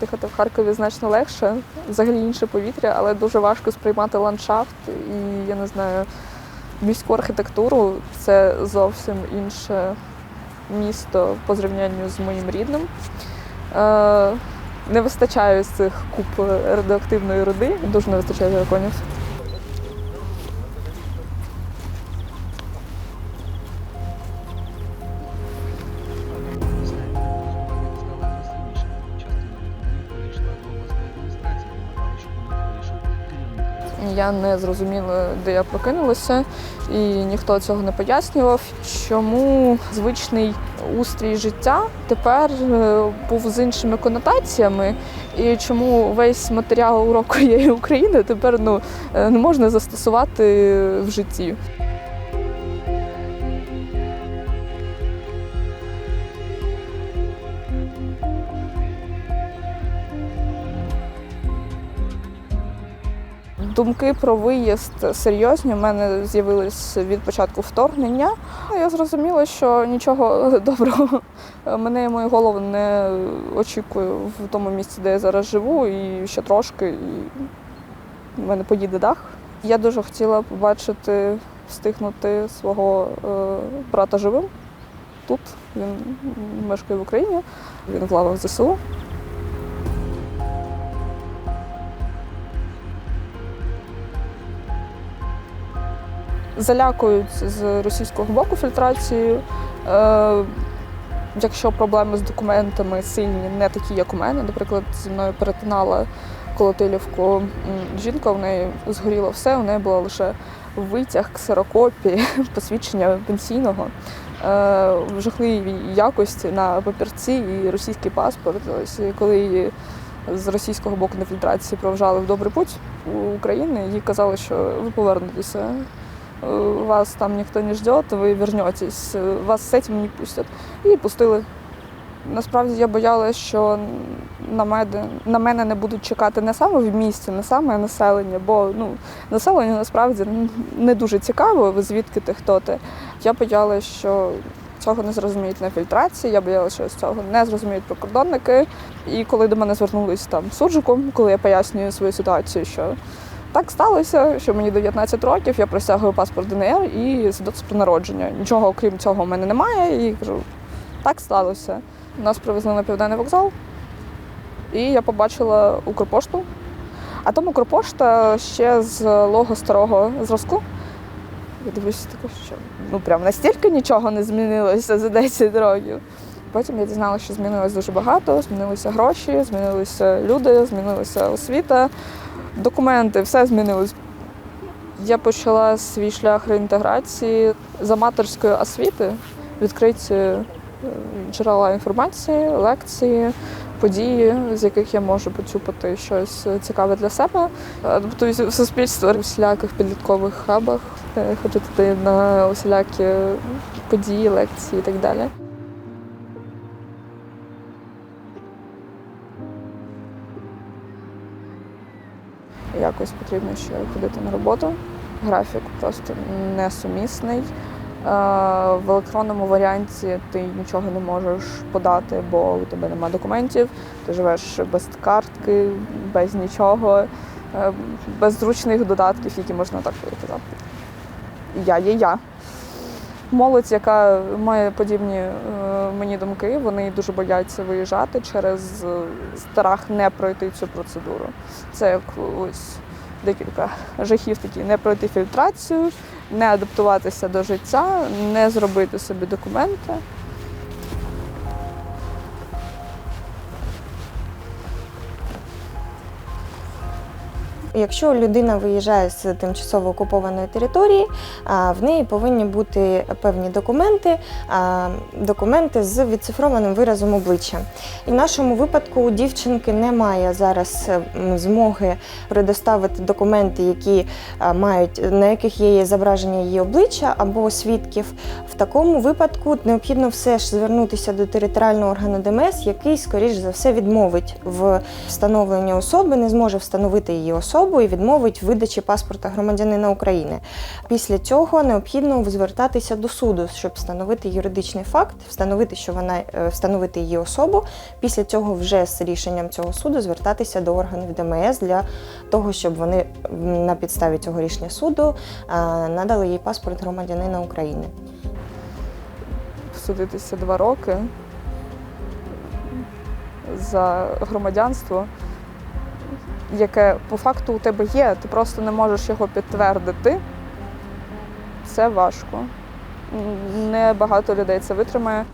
Дихати в Харкові значно легше, взагалі інше повітря, але дуже важко сприймати ландшафт і я не знаю, міську архітектуру це зовсім інше місто по зрівнянню з моїм рідним. Е, не вистачає з цих куп радіоактивної руди, дуже не вистачає драконів. Я не зрозуміла, де я прокинулася, і ніхто цього не пояснював. Чому звичний устрій життя тепер е, був з іншими конотаціями, і чому весь матеріал уроку є України тепер ну, е, не можна застосувати в житті. Думки про виїзд серйозні в мене з'явились від початку вторгнення. Я зрозуміла, що нічого доброго мене і мою голову не очікує в тому місці, де я зараз живу, і ще трошки, і в мене поїде дах. Я дуже хотіла побачити, встигнути свого е, брата живим тут. Він мешкає в Україні, він в лавах ЗСУ. Залякують з російського боку фільтрацією. Е, якщо проблеми з документами сильні, не такі, як у мене, наприклад, зі мною перетинала Колотилівку жінка, в неї згоріло все, у неї було лише витяг, ксерокопії, посвідчення пенсійного е, в жахливій якості на папірці і російський паспорт. Ось коли її з російського боку на фільтрації проважали в добрий путь у України, їй казали, що ви повернетеся вас там никто не ждет, ви вернетесь, э, вас з этим не пустять. І пустили. Насправді я боялася, що на мене, на мене не будуть чекати не саме в місті, не саме населення, бо ну, населенню насправді не дуже цікаво, звідки ти хто ти. Я боялася, що цього не зрозуміють на фільтрації, я боялася, що з цього не зрозуміють прикордонники. І коли до мене звернулись там суржиком, коли я пояснюю свою ситуацію, що так сталося, що мені 19 років, я присягую паспорт ДНР і свідоцтво про народження. Нічого окрім цього в мене немає. І кажу, так сталося. Нас привезли на південний вокзал, і я побачила Укрпошту. А там Укрпошта ще з лого старого зразку. Я дивлюся, таке, що ну прям настільки нічого не змінилося за 10 років. Потім я дізналася, що змінилось дуже багато, змінилися гроші, змінилися люди, змінилася освіта документи, все змінилось. Я почала свій шлях реінтеграції з аматорської освіти, відкриті е, джерела інформації, лекції, події, з яких я можу поцюпати щось цікаве для себе. Адаптуюся в суспільство в всіляких підліткових хабах, е, хочу туди на усілякі події, лекції і так далі. Якось потрібно ще ходити на роботу. Графік просто несумісний. Е, В електронному варіанті ти нічого не можеш подати, бо у тебе немає документів. Ти живеш без картки, без нічого, е, без зручних додатків, які можна так казати. Я є я. Молодь, яка має подібні е, мені думки, вони дуже бояться виїжджати через е, страх не пройти цю процедуру. Це як ось декілька жахів такі: не пройти фільтрацію, не адаптуватися до життя, не зробити собі документи. Якщо людина виїжджає з тимчасово окупованої території, в неї повинні бути певні документи, документи з відцифрованим виразом обличчя. І в нашому випадку у дівчинки немає зараз змоги предоставити документи, які мають на яких є зображення її обличчя або свідків. В такому випадку необхідно все ж звернутися до територіального органу ДМС, який, скоріш за все, відмовить в встановленні особи, не зможе встановити її особу. Особу і відмовить видачі паспорта громадянина України. Після цього необхідно звертатися до суду, щоб встановити юридичний факт, встановити, що вона е, встановити її особу. Після цього вже з рішенням цього суду звертатися до органів ДМС для того, щоб вони на підставі цього рішення суду е, надали їй паспорт громадянина України. Судитися два роки за громадянство, яке по факту у тебе є, ти просто не можеш його підтвердити. Це важко. Небагато Не багато людей це витримає.